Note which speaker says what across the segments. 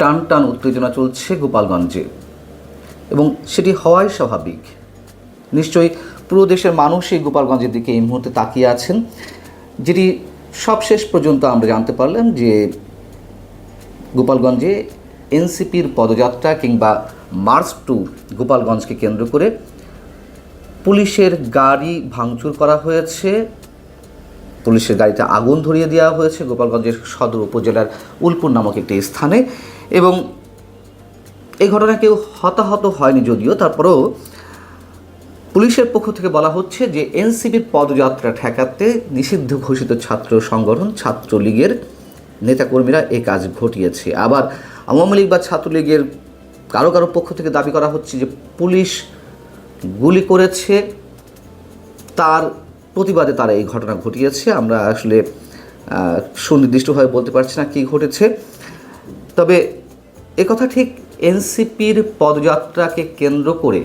Speaker 1: টান টান উত্তেজনা চলছে গোপালগঞ্জে। এবং সেটি হওয়াই স্বাভাবিক। নিশ্চয়ই পুরো দেশের মানুষই গোপালগঞ্জের দিকে এই মুহূর্তে তাকিয়ে আছেন, যেটি সবশেষ পর্যন্ত আমরা জানতে পারলাম যে গোপালগঞ্জে এনসিপির পদযাত্রা কিংবা মার্চ টু গোপালগঞ্জকে কেন্দ্র করে পুলিশের গাড়ি ভাঙচুর করা হয়েছে। পুলিশের গাড়িতে আগুন ধরিয়ে দেওয়া হয়েছে। গোপালগঞ্জের সদর উপজেলার উলপুর নামক একটি স্থানে। এবং এই ঘটনায় কেউ হতাহত হয়নি যদিও, তারপরেও পুলিশের পক্ষ থেকে বলা হচ্ছে যে এনসিবির পদযাত্রা ঠেকাতে নিষিদ্ধ ঘোষিত ছাত্র সংগঠন ছাত্রলীগের নেতাকর্মীরা এ কাজ ঘটিয়েছে। আবার আওয়ামী লীগ বা ছাত্রলীগের কারও কারও পক্ষ থেকে দাবি করা হচ্ছে যে পুলিশ গুলি করেছে, তার প্রতিবাদে তারা এই ঘটনা ঘটিয়েছে। আমরা আসলে সুনির্দিষ্টভাবে বলতে পারছি না কী ঘটেছে। তবে একথা ঠিক এনসিপির পদযাত্রাকে কেন্দ্র করে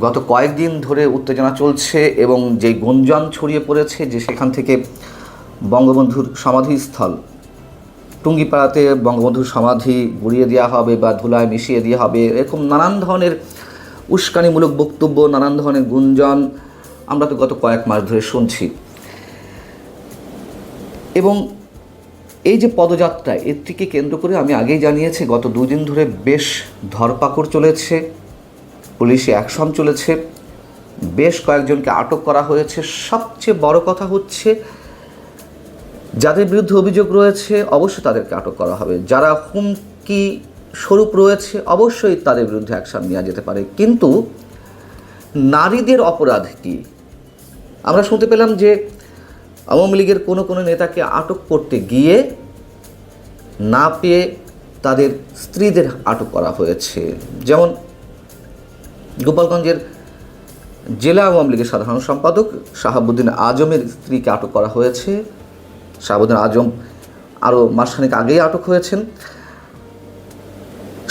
Speaker 1: গত কয়েকদিন ধরে উত্তেজনা চলছে এবং যে গুঞ্জন ছড়িয়ে পড়েছে যে সেখান থেকে বঙ্গবন্ধুর সমাধিস্থল টুঙ্গিপাড়াতে বঙ্গবন্ধুর সমাধি গুড়িয়ে দেওয়া হবে বা ধুলায় মিশিয়ে দেওয়া হবে, এরকম নানান ধরনের উস্কানিমূলক বক্তব্য, নানান ধরনের গুঞ্জন আমরা তো গত কয়েক মাস ধরে শুনছি। এবং এই যে পদযাত্রা এটিকে কেন্দ্র করে আমি আগেই জানিয়েছি, গত দুদিন ধরে বেশ ধরপাকড় চলেছে, পুলিশে অ্যাকশন চলেছে, বেশ কয়েকজনকে আটক করা হয়েছে। সবচেয়ে বড় কথা হচ্ছে, যাদের বিরুদ্ধে অভিযোগ রয়েছে, অবশ্যই তাদেরকে আটক করা হবে। যারা হুমকি স্বরূপ রয়েছে, অবশ্যই তাদের বিরুদ্ধে অ্যাকশন নেওয়া যেতে পারে। কিন্তু নারীদের অপরাধ কি? আমরা শুনতে পেলাম যে আওয়ামী লীগের কোনো কোনো নেতাকে আটক করতে গিয়ে না পেয়ে তাদের স্ত্রীদের আটক করা হয়েছে। যেমন গোপালগঞ্জের জেলা আওয়ামী লীগের সাধারণ সম্পাদক শাহাবুদ্দিন আজমের স্ত্রীকে আটক করা হয়েছে। শাহাবুদ্দিন আজম আরও মাসখানেক আগেই আটক হয়েছেন।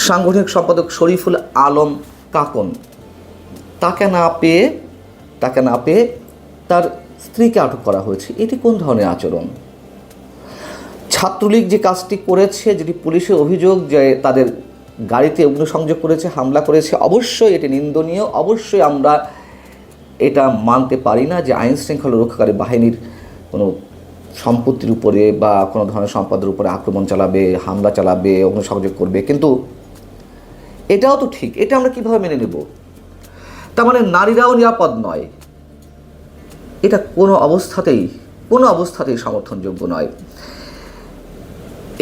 Speaker 1: সাংগঠনিক সম্পাদক শরীফুল আলম কাকন, তাকে না পেয়ে, তাকে না পেয়ে তার স্ত্রীকে আটক করা হয়েছে। এটি কোন ধরনের আচরণ? ছাত্রলীগ যে কাজটি করেছে, যেটি পুলিশের অভিযোগ যে তাদের গাড়িতে অগ্নিসংযোগ করেছে, হামলা করেছে, অবশ্যই এটি নিন্দনীয়। অবশ্যই আমরা এটা মানতে পারি না যে আইন শৃঙ্খলা রক্ষাকারী বাহিনীর কোনো সম্পত্তির উপরে বা কোনো ধরনের সম্পদের উপরে আক্রমণ চালাবে, হামলা চালাবে, অগ্নিসংযোগ করবে। কিন্তু এটাও তো ঠিক। এটা আমরা কীভাবে মেনে নেব? তার মানে নারীরাও নিরাপদ নয়। এটা কোনো অবস্থাতেই কোনো অবস্থাতেই সমর্থনযোগ্য নয়।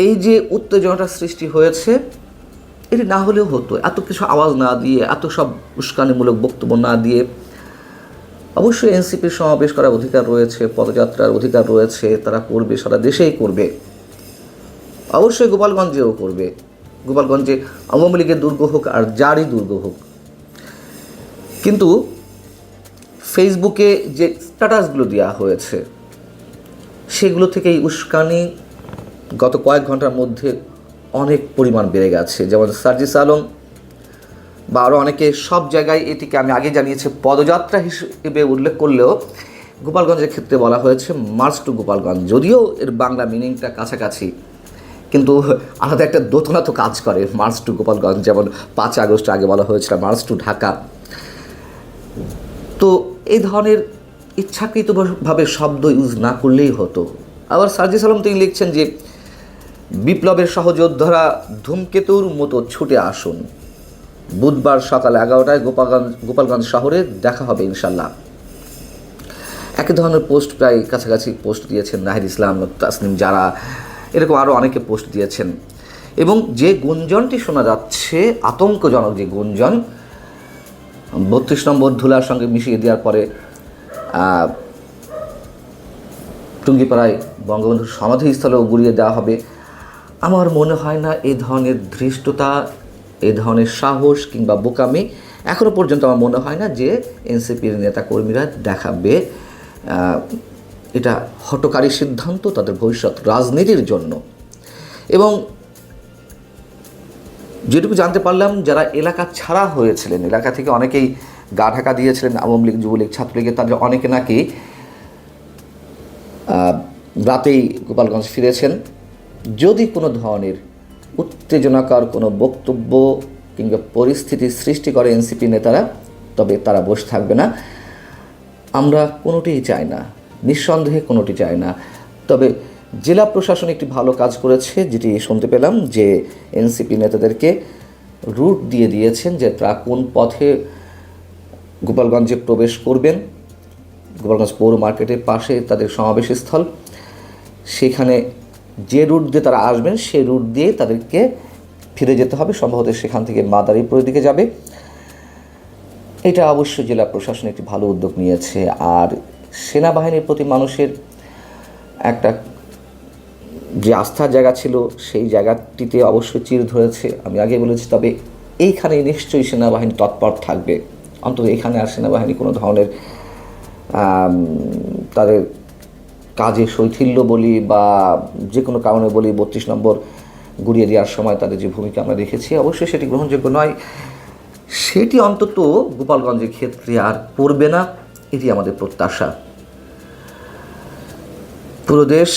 Speaker 1: এই যে উত্তেজনাটা সৃষ্টি হয়েছে, এটি না হলেও হতো। এত কিছু আওয়াজ না দিয়ে, এত সব উস্কানিমূলক বক্তব্য না দিয়ে, অবশ্যই এনসিপির সমাবেশ করার অধিকার রয়েছে, পদযাত্রার অধিকার রয়েছে, তারা করবে, সারা দেশেই করবে। অবশ্যই গোপালগঞ্জেও করবে। গোপালগঞ্জে আওয়ামী লীগের দুর্গ হোক আর যারই দুর্গ হোক। কিন্তু ফেসবুকে যে স্ট্যাটাসগুলো দেওয়া হয়েছে, সেগুলো থেকে এই উস্কানি গত কয়েক ঘণ্টার মধ্যে অনেক পরিমাণ বেড়ে গেছে। যেমন সার্জিস আলম বা আরও অনেকে, সব জায়গায় এটিকে আমি আগে জানিয়েছি, পদযাত্রা হিসেবে উল্লেখ করলেও গোপালগঞ্জের ক্ষেত্রে বলা হয়েছে মার্চ টু গোপালগঞ্জ। যদিও এর বাংলা মিনিংটা কাছাকাছি, কিন্তু আলাদা একটা দোতনা তো কাজ করে মার্চ টু গোপালগঞ্জ। যেমন পাঁচ আগস্ট আগে বলা হয়েছিল মার্চ টু ঢাকা। তো এই ধরনের ইচ্ছাকৃতভাবে শব্দ ইউজ না করলেই হতো। আবার সার্জিস আলম তিনি লিখছেন যে, বিপ্লবের সহযোদ্ধারা ধূমকেতুর মতো ছুটে আসুন। বুধবার সকাল এগারোটায় গোপালগঞ্জ গোপালগঞ্জ শহরে দেখা হবে ইনশাল্লাহ একই ধরনের পোস্ট প্রায় কাছাকাছি পোস্ট দিয়েছেন নাহিদ ইসলাম, তাসনিম যারা এরকম আরও অনেকে পোস্ট দিয়েছেন। এবং যে গুঞ্জনটি শোনা যাচ্ছে, আতঙ্কজনক যে গুঞ্জন বত্রিশ নম্বর ধুলার সঙ্গে মিশিয়ে দেওয়ার পরে টুঙ্গিপাড়ায় বঙ্গবন্ধুর সমাধিস্থলেও গুড়িয়ে দেওয়া হবে। আমার মনে হয় না এ ধরনের ধৃষ্টতা, এ ধরনের সাহস কিংবা বোকামি এখনও পর্যন্ত আমার মনে হয় না যে এনসিপির নেতাকর্মীরা দেখাবে এটা হটকারী সিদ্ধান্ত তাদের ভবিষ্যৎ রাজনীতির জন্য। এবং যেটুকু জানতে পারলাম, যারা এলাকা ছাড়া হয়েছিলেন, এলাকা থেকে অনেকেই গা ঢাকা দিয়েছিলেন, আওয়ামী লীগ, যুবলীগ, ছাত্রলীগের, তাদের অনেকে নাকি রাতেই গোপালগঞ্জ ফিরেছেন। যদি কোনো ধরনের উত্তেজনাকার কোনো বক্তব্য কিংবা পরিস্থিতি সৃষ্টি করে এনসিপি নেতারা, তবে তারা বসে থাকবে না। আমরা কোনোটিই চাই না, নিঃসন্দেহে কোনোটি চাই না। তবে জেলা প্রশাসন একটি ভালো কাজ করেছে, যেটি শুনতে পেলাম যে এনসিপি নেতাদেরকে রুট দিয়ে দিয়েছেন যে তারা কোন পথে গোপালগঞ্জে প্রবেশ করবেন। গোপালগঞ্জ পৌর মার্কেটের পাশে তাদের সমাবেশ স্থল সেখানে যে রুট দিয়ে তারা আসবেন সেই রুট দিয়ে তাদেরকে ফিরে যেতে হবে। সম্ভবত সেখান থেকে মাদারীপুরের দিকে যাবে। এটা অবশ্যই জেলা প্রশাসন একটি ভালো উদ্যোগ নিয়েছে। আর সেনাবাহিনীর প্রতি মানুষের একটা যে আস্থার জায়গা ছিল, সেই জায়গাটিতে অবশ্যই চির ধরেছে। আমি আগে বলেছি, তবে এইখানে নিশ্চয়ই সেনাবাহিনী তৎপর থাকবে। অন্তত এখানে আর সেনাবাহিনী কোনো ধরনের তাদের কাজে শৈথিল্য বলি বা যে কোনো কারণে বলি বত্রিশ নম্বর গুড়িয়ে দেওয়ার সময় তাদের যে ভূমিকা আমরা দেখেছি, অবশ্যই সেটি গ্রহণযোগ্য নয়। সেটি অন্তত গোপালগঞ্জের ক্ষেত্রে আর পড়বে না, এটি আমাদের প্রত্যাশা। পুরো দেশ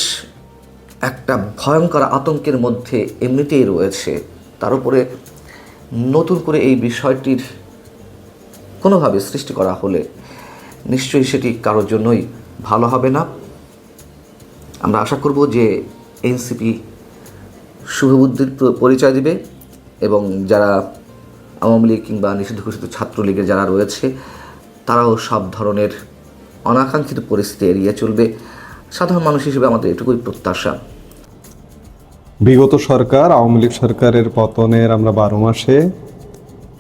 Speaker 1: একটা ভয়ঙ্কর আতঙ্কের মধ্যে এমনিতেই রয়েছে। তার উপরে নতুন করে এই বিষয়টির কোনোভাবে সৃষ্টি করা হলে নিশ্চয়ই সেটি কারোর জন্যই ভালো হবে না। আমরা আশা করব যে এনসিপি শুভবুদ্ধির পরিচয় দিবে এবং যারা আওয়ামী লীগ কিংবা নিষিদ্ধ ঘোষিত ছাত্রলীগের যারা রয়েছে, তারাও সব ধরনের অনাকাঙ্ক্ষিত পরিস্থিতি এড়িয়ে চলবে। সাধারণ মানুষ হিসেবে আমাদের এটুকুই প্রত্যাশা।
Speaker 2: বিগত সরকার, আওয়ামী লীগ সরকারের পতনের আমরা বারো মাসে,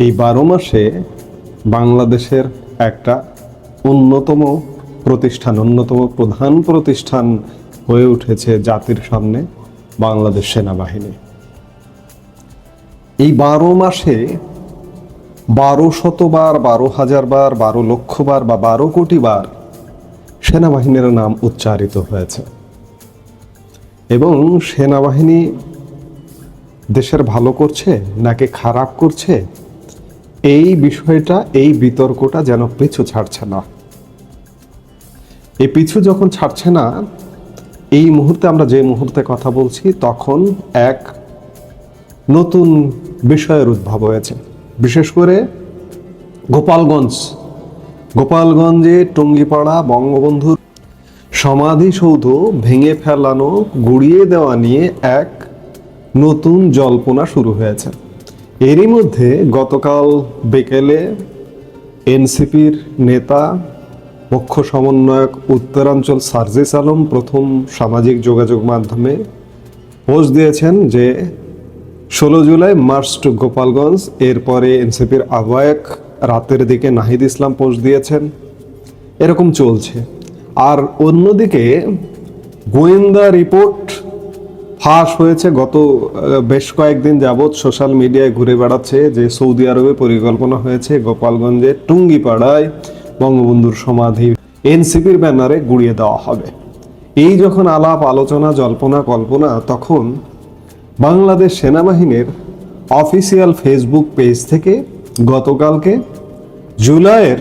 Speaker 2: এই বারো মাসে বাংলাদেশের একটা অন্যতম প্রতিষ্ঠান, অন্যতম প্রধান প্রতিষ্ঠান হয়ে উঠেছে জাতির সামনে বাংলাদেশ সেনাবাহিনী। এই বারো মাসে বারো শতবার, বারো হাজার বার, বারো লক্ষ বার বা বারো কোটি বার সেনাবাহিনীর নাম উচ্চারিত হয়েছে। এবং সেনাবাহিনী দেশের ভালো করছে, নাকি খারাপ করছে? এই বিষয়টা, এই বিতর্কটা যেন পিছু ছাড়ছে না। এই পিছু যখন ছাড়ছে না, এই মুহূর্তে আমরা যে মুহূর্তে কথা বলছি, তখন এক নতুন বিষয়ের উদ্ভব হয়েছে। বিশেষ করে গোপালগঞ্জ। গোপালগঞ্জে টঙ্গিপাড়া বঙ্গবন্ধুর সমাধিসৌধ ভেঙে ফেলানো, গুড়িয়ে দেওয়া নিয়ে এক নতুন জল্পনা শুরু হয়েছে। এরই মধ্যে গতকাল বিকেলে এনসিপির নেতা, মুখ্য সমন্বয়ক উত্তরাঞ্চল সার্জিস আলম প্রথম সামাজিক যোগাযোগ মাধ্যমে পোস্ট দিয়েছেন যে, ষোলো জুলাই মার্চ টু গোপালগঞ্জ, এরপরে এনসিপির আহ্বায়ক রাতের দিকে নাহিদ ইসলাম পোস্ট দিয়েছেন। এরকম চলছে। আর অন্যদিকে গোয়েন্দা রিপোর্ট ফাঁস হয়েছে গত বেশ কয়েকদিন যাবৎ সোশ্যাল মিডিয়ায় ঘুরে বেড়াচ্ছে যে সৌদি আরবে পরিকল্পনা হয়েছে গোপালগঞ্জের টুঙ্গিপাড়ায় বঙ্গবন্ধুর সমাধি এনসিপির ব্যানারে গুড়িয়ে দেওয়া হবে। এই যখন আলাপ, আলোচনা, জল্পনা, কল্পনা, তখন বাংলাদেশ সেনাবাহিনীর অফিসিয়াল ফেসবুক পেজ থেকে গতকালকে জুলাইয়ের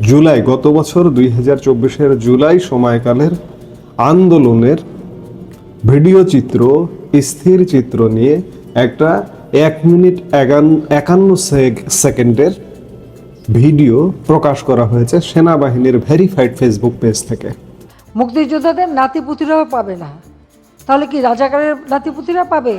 Speaker 2: জুলাই গত বছর দুই হাজার চব্বিশের জুলাই সময়কালের আন্দোলনের ভিডিও চিত্র স্থির চিত্র নিয়ে একটা এক মিনিট একান্ন সেকেন্ডের ভিডিও প্রকাশ করা হয়েছে সেনাবাহিনীর ভেরিফাইড ফেসবুক পেজ থেকে।
Speaker 3: মুক্তিযোদ্ধাদের নাতিপুতিরাও পাবে না। তাহলে কি রাজাকারের নাতিপুতিরা পাবে?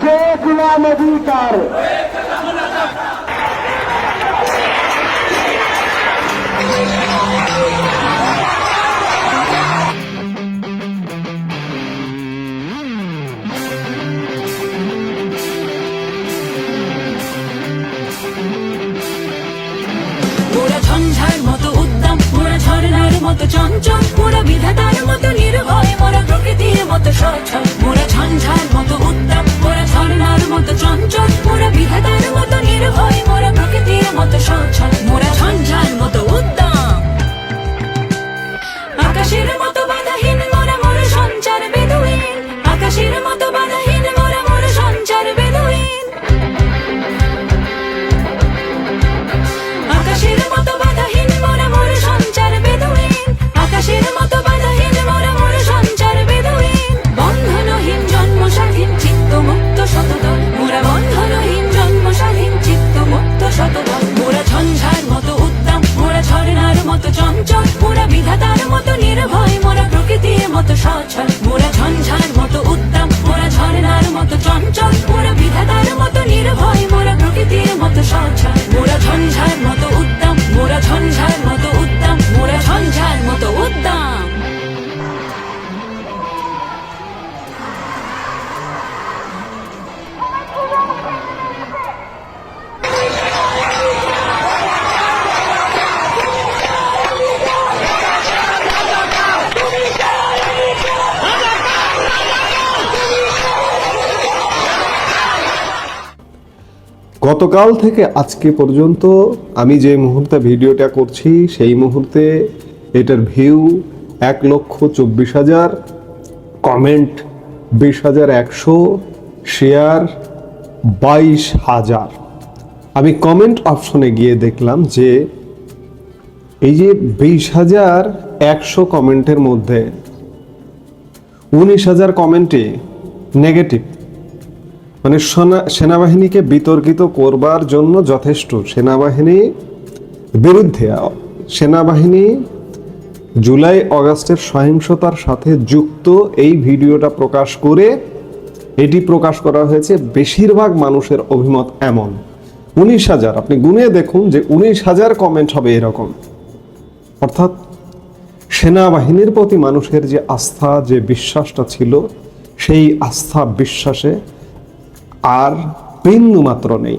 Speaker 4: চঞ্চল, মোরা বিধাতার মতো নির্ভয়, মোরা প্রকৃতির মতো সচল মোরা ঝঞ্ঝার মতো উত্তাপ মোরা ঝর্ণার মতো চঞ্চল, মোরা বিধাতার মতো নির্ভয়, মোরা প্রকৃতির মতো সচল মোরা ঝঞ্ঝার মতো উদ্যম
Speaker 2: গতকাল থেকে আজকে পর্যন্ত আমি যে মুহূর্তে ভিডিওটা করছি, সেই মুহূর্তে এটার ভিউ এক লক্ষ চব্বিশ হাজার কমেন্ট বিশ হাজার একশো শেয়ার বাইশ হাজার। আমি কমেন্ট অপশনে গিয়ে দেখলাম যে এই যে বিশ হাজার একশো কমেন্টের মধ্যে উনিশ হাজার কমেন্টে নেগেটিভ মানে সেনা- সেনাবাহিনীকে বিতর্কিত করবার জন্য যথেষ্ট। সেনাবাহিনী বিরুদ্ধে সেনাবাহিনী জুলাই অগাস্টের সহিংসতার সাথে যুক্ত। এই ভিডিওটা প্রকাশ করে এটি প্রকাশ করা হয়েছে। বেশিরভাগ মানুষের অভিমত এমন। উনিশ হাজার, আপনি গুনে দেখুন যে উনিশ হাজার কমেন্ট হবে এরকম। অর্থাৎ সেনাবাহিনীর প্রতি মানুষের যে আস্থা, যে বিশ্বাসটা ছিল, সেই আস্থা, বিশ্বাসে আর বিন্দু মাত্র নেই।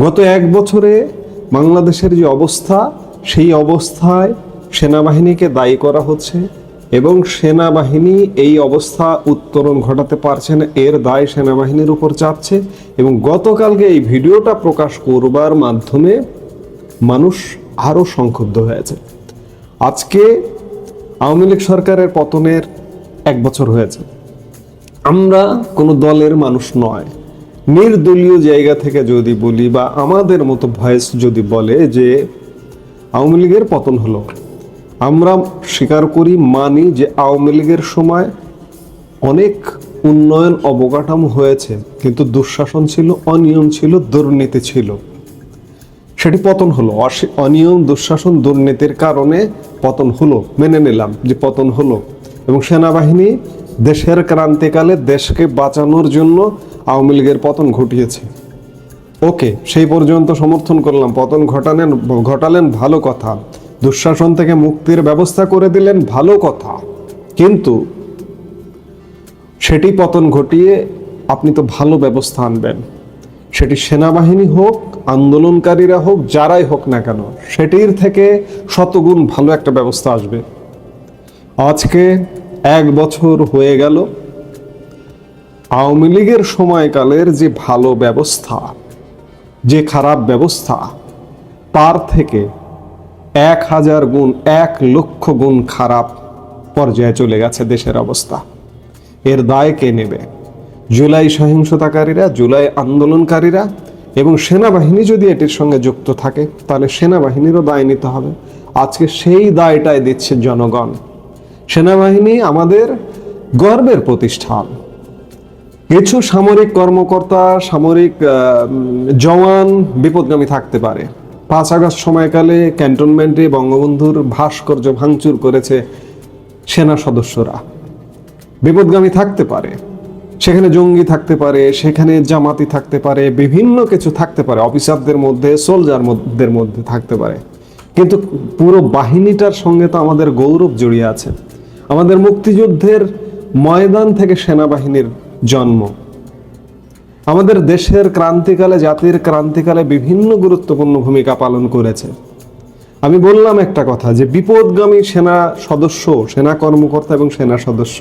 Speaker 2: গত এক বছরে বাংলাদেশের যে অবস্থা, সেই অবস্থায় সেনাবাহিনীকে দায়ী করা হচ্ছে এবং সেনাবাহিনী এই অবস্থা উত্তরণ ঘটাতে পারছে না। এর দায় সেনাবাহিনীর উপর চাপছে এবং গতকালকে এই ভিডিওটা প্রকাশ করবার মাধ্যমে মানুষ আরও সংক্ষুব্ধ হয়েছে। আজকে আওয়ামী লীগ সরকারের পতনের এক বছর হয়েছে। আমরা কোনো দলের মানুষ নয়। নির্দলীয় জায়গা থেকে যদি বলি বা আমাদের মতো ভয়েস যদি বলে যে আওয়ামী লীগের পতন হলো, আমরা স্বীকার করি, মানি যে আওয়ামী লীগের সময় অনেক উন্নয়ন অবকাঠামো হয়েছে, কিন্তু দুঃশাসন ছিল, অনিয়ম ছিল, দুর্নীতি ছিল। সেটি পতন হলো। অনিয়ম, দুঃশাসন, দুর্নীতির কারণে পতন হলো, মেনে নিলাম যে পতন হলো। এবং সেনাবাহিনী দেশের ক্রান্তিকালে দেশকে বাঁচানোর জন্য আওয়ামী লীগের পতন ঘটিয়েছে। ওকে, সেই পর্যন্ত সমর্থন করলাম। পতন ঘটালেন ঘটালেন ভালো কথা। দুঃশাসন থেকে মুক্তির ব্যবস্থা করে দিলেন ভালো কথা। কিন্তু সেটি পতন ঘটিয়ে আপনি তো ভালো ব্যবস্থা আনবেন। সেটি সেনাবাহিনী হোক, আন্দোলনকারীরা হোক, যারাই হোক না কেন, সেটির থেকে শতগুণ ভালো একটা ব্যবস্থা আসবে। আজকে এক বছর হয়ে গেল। আওয়ামী লীগের সময়কালের যে ভালো ব্যবস্থা, যে খারাপ ব্যবস্থা, তার থেকে এক হাজার গুণ, এক লক্ষ গুণ খারাপ পর্যায়ে চলে গেছে দেশের অবস্থা। এর দায় কে নেবে? জুলাই সহিংসতাকারীরা, জুলাই আন্দোলনকারীরা এবং সেনাবাহিনী যদি এটির সঙ্গে যুক্ত থাকে, তাহলে সেনাবাহিনীরও দায় নিতে হবে। আজকে সেই দায়টাই দিচ্ছে জনগণ। সেনাবাহিনী আমাদের গর্বের প্রতিষ্ঠান। কিছু সামরিক কর্মকর্তা, সামরিক জওয়ান বিপদগামী থাকতে পারে। পাঁচ আগস্ট সময়কালে ক্যান্টনমেন্টে বঙ্গবন্ধুর ভাস্কর্য ভাঙচুর করেছে সেনা সদস্যরা। বিপদগামী থাকতে পারে। সেখানে জঙ্গি থাকতে পারে, সেখানে জামাতি থাকতে পারে, বিভিন্ন কিছু থাকতে পারে। অফিসারদের মধ্যে সোলজারদের মধ্যে থাকতে পারে। কিন্তু পুরো বাহিনীটার সঙ্গে তো আমাদের গৌরব জড়িয়ে আছে। আমাদের মুক্তিযুদ্ধের ময়দান থেকে সেনাবাহিনীর জন্ম। আমাদের দেশের ক্রান্তিকালে, জাতির ক্রান্তিকালে বিভিন্ন গুরুত্বপূর্ণ ভূমিকা পালন করেছে। আমি বললাম একটা কথা যে বিপদগামী সেনা সদস্য, সেনা কর্মকর্তা এবং সেনা সদস্য,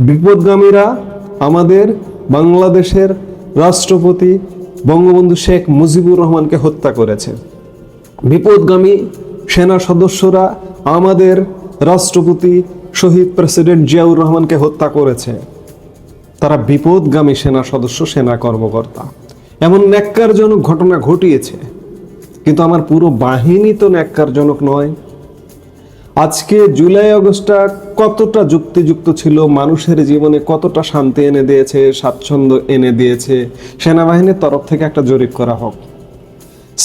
Speaker 2: বিপদগামীরা আমাদের বাংলাদেশের রাষ্ট্রপতি বঙ্গবন্ধু শেখ মুজিবুর রহমানকে হত্যা করেছে। বিপদগামী সেনা সদস্যরা আমাদের রাষ্ট্রপতি শহীদ প্রেসিডেন্ট জিয়াউর রহমানকে হত্যা করেছে। তারা বিপদগামী সেনা সদস্য, সেনা কর্মকর্তা। এমন ন্যাক্কারজনক ঘটনা ঘটিয়েছে। কিন্তু আমার পুরো বাহিনী তো ন্যাক্কারজনক নয়। আজকে জুলাই, আগস্টটা কতটা যুক্তিযুক্ত ছিল, মানুষের জীবনে কতটা শান্তি এনে দিয়েছে, স্বাচ্ছন্দ্য এনে দিয়েছে, সেনাবাহিনীর তরফ থেকে একটা জরিপ করা হোক।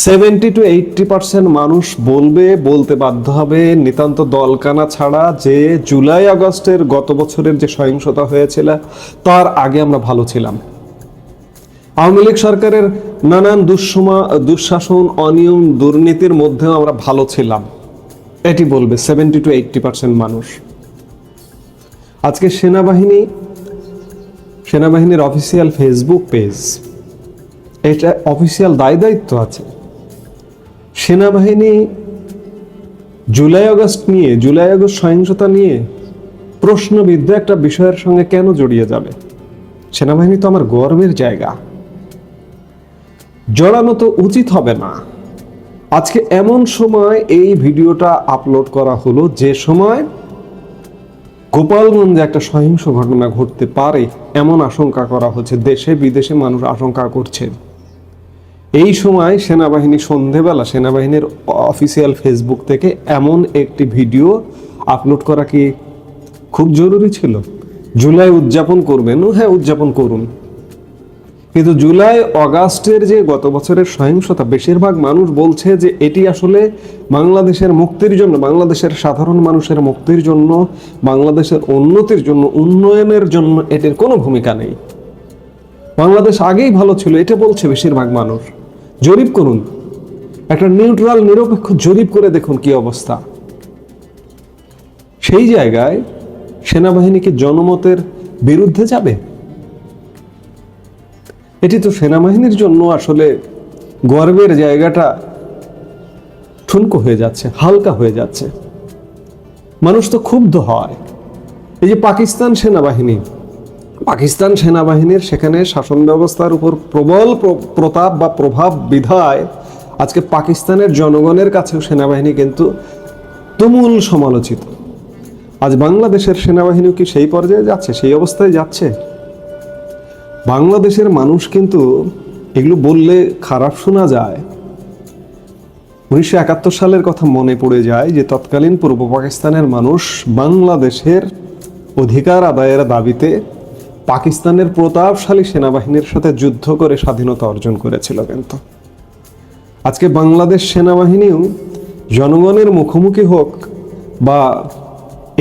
Speaker 2: সেভেন্টি টু এইটটি পার্সেন্ট মানুষ বলবে, বলতে বাধ্য হবে, নিতান্ত দলকানা ছাড়া যে জুলাই আগস্টের গত বছরের যে সহিংসতা হয়েছিল, তার আগে আমরা ভালো ছিলাম। আওয়ামী লীগ সরকারের নানান দুঃসমা, দুঃশাসন, অনিয়ম, দুর্নীতির মধ্যেও আমরা ভালো ছিলাম। এটি বলবে সেভেন্টি টু এইটটি পার্সেন্ট মানুষ। আজকে সেনাবাহিনী, সেনাবাহিনীর অফিসিয়াল ফেসবুক পেজ, এটা অফিসিয়াল দায় দায়িত্ব আছে। সেনাবাহিনী জুলাই আগস্ট নিয়ে, জুলাই আগস্ট সহিংসতা নিয়ে প্রশ্নবিদ্ধ একটা বিষয়ের সঙ্গে কেন জড়িয়ে যাবে? সেনাবাহিনী তো আমার গর্বের জায়গা। জড়ানো তো উচিত হবে না। আজকে এমন সময় এই ভিডিওটা আপলোড করা হলো যে সময় গোপালগঞ্জে একটা সহিংস ঘটনা ঘটতে পারে, এমন আশঙ্কা করা হচ্ছে। দেশে বিদেশে মানুষ আশঙ্কা করছে। এই সময় সেনাবাহিনী সন্ধেবেলা সেনাবাহিনীর অফিসিয়াল ফেসবুক থেকে এমন একটি ভিডিও আপলোড করা কি খুব জরুরি ছিল? জুলাই উদযাপন করবেন? হ্যাঁ উদযাপন করুন। কিন্তু জুলাই, অগাস্টের যে গত বছরের সহিংসতা, বেশিরভাগ মানুষ বলছে যে এটি আসলে বাংলাদেশের মুক্তির জন্য, বাংলাদেশের সাধারণ মানুষের মুক্তির জন্য, বাংলাদেশের উন্নতির জন্য, উন্নয়নের জন্য এটির কোনো ভূমিকা নেই। বাংলাদেশ আগেই ভালো ছিল, এটা বলছে বেশিরভাগ মানুষ। জরিপ করুন। একটা নিউট্রাল নিরপেক্ষ জরিপ করে দেখুন কি অবস্থা। সেই জায়গায় সেনাবাহিনী কি জনমতের বিরুদ্ধে যাবে? এটি তো সেনাবাহিনীর জন্য আসলে গর্বের জায়গাটা। ঠুনকো হয়ে যাচ্ছে, হালকা হয়ে যাচ্ছে। মানুষ তো ক্ষুব্ধ হয়। এই যে পাকিস্তান সেনাবাহিনী পাকিস্তান সেনাবাহিনীর সেখানে শাসন ব্যবস্থার উপর প্রবল প্র- প্রতাপ বা প্রভাব বিধায় আজকে পাকিস্তানের জনগণের কাছেও সেনাবাহিনী কিন্তু তুমুল সমালোচিত। আজ বাংলাদেশের সেনাবাহিনীও কি সেই পর্যায়ে যাচ্ছে, সেই অবস্থায় যাচ্ছে? বাংলাদেশের মানুষ কিন্তু এগুলো বললে খারাপ শোনা যায়। উনিশশো একাত্তর সালের কথা মনে পড়ে যায় যে তৎকালীন পূর্ব পাকিস্তানের মানুষ বাংলাদেশের অধিকার আদায়ের দাবিতে পাকিস্তানের প্রতাপশালী সেনাবাহিনীর সাথে যুদ্ধ করে স্বাধীনতা অর্জন করেছিল কিন্তু। আজকে বাংলাদেশ সেনাবাহিনীও জনগণের মুখোমুখি হোক বা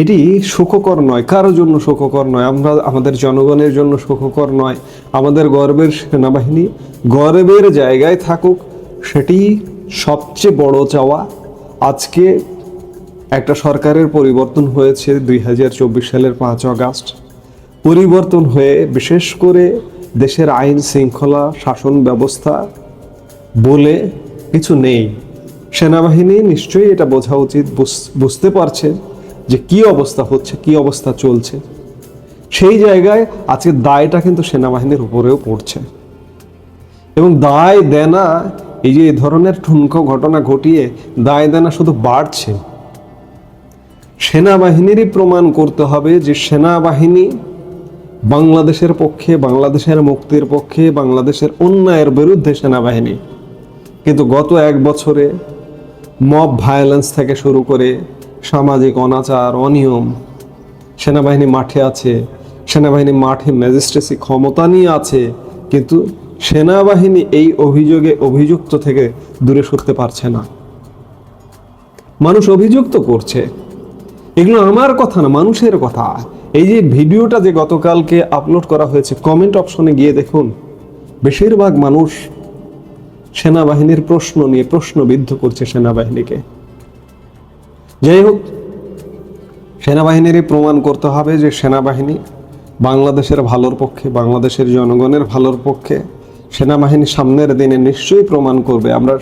Speaker 2: এটি সুখকর নয় কারোর জন্য সুখকর নয়, আমরা আমাদের জনগণের জন্য সুখকর নয়, আমাদের গর্বের সেনাবাহিনী গর্বের জায়গায় থাকুক, সেটি সবচেয়ে বড় চাওয়া আজকে একটা সরকারের পরিবর্তন হয়েছে দুই হাজার চব্বিশ সালের পাঁচ আগস্ট। পরিবর্তন হয়ে, বিশেষ করে দেশের আইন শৃঙ্খলা শাসন ব্যবস্থা বলে কিছু নেই। সেনাবাহিনী নিশ্চয়ই এটা বোঝা উচিত, বুঝ- বুঝতে পারছে যে কি অবস্থা হচ্ছে, কি অবস্থা চলছে। সেই জায়গায় আজকে দায়টা কিন্তু সেনাবাহিনীর উপরেও পড়ছে। এবং দায়, দেনা, এই যে ধরনের ঠুনকো ঘটনা ঘটিয়ে দায়, দেনা শুধু বাড়ছে। সেনাবাহিনীরই প্রমাণ করতে হবে যে সেনাবাহিনী বাংলাদেশের পক্ষে, বাংলাদেশের মুক্তির পক্ষে, বাংলাদেশের অন্যায়ের বিরুদ্ধে সেনাবাহিনী। কিন্তু গত এক বছরে মব ভায়োলেন্স থেকে শুরু করে সামাজিক অনাচার, অনিয়ম, সেনাবাহিনী মাঠে আছে, সেনাবাহিনী মাঠে ম্যাজিস্ট্রেসি ক্ষমতা নিয়ে আছে, কিন্তু সেনাবাহিনী এই অভিযোগে অভিযুক্ত থেকে দূরে সরতে পারছে না। মানুষ অভিযুক্ত করছে। এগুলো আমার কথা না, মানুষের কথা। এই যে ভিডিওটা যে গতকালকে আপলোড করা হয়েছে কমেন্ট অপশনে গিয়ে দেখুন, বেশিরভাগ মানুষ সেনাবাহিনীর প্রশ্ন নিয়ে প্রশ্নবিদ্ধ করছে সেনাবাহিনীকে। যাই হোক, সেনাবাহিনীরই প্রমাণ করতে হবে যে সেনাবাহিনী বাংলাদেশের ভালোর পক্ষে, বাংলাদেশের জনগণের ভালোর পক্ষে সেনাবাহিনী সামনের দিনে নিশ্চয়ই প্রমাণ করবে। আমরা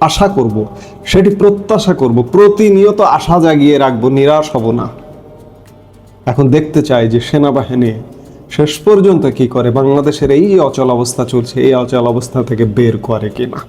Speaker 2: আশা করব, সেটি প্রত্যাশা করব, প্রতিনিয়ত আশা জাগিয়ে রাখব, নিরাশ হব না। এখন দেখতে চাই যে সেনাবাহিনী শেষ পর্যন্ত কি করে, বাংলাদেশের এই অচল অবস্থা চলছে, এই অচল অবস্থা থেকে বের করে কিনা।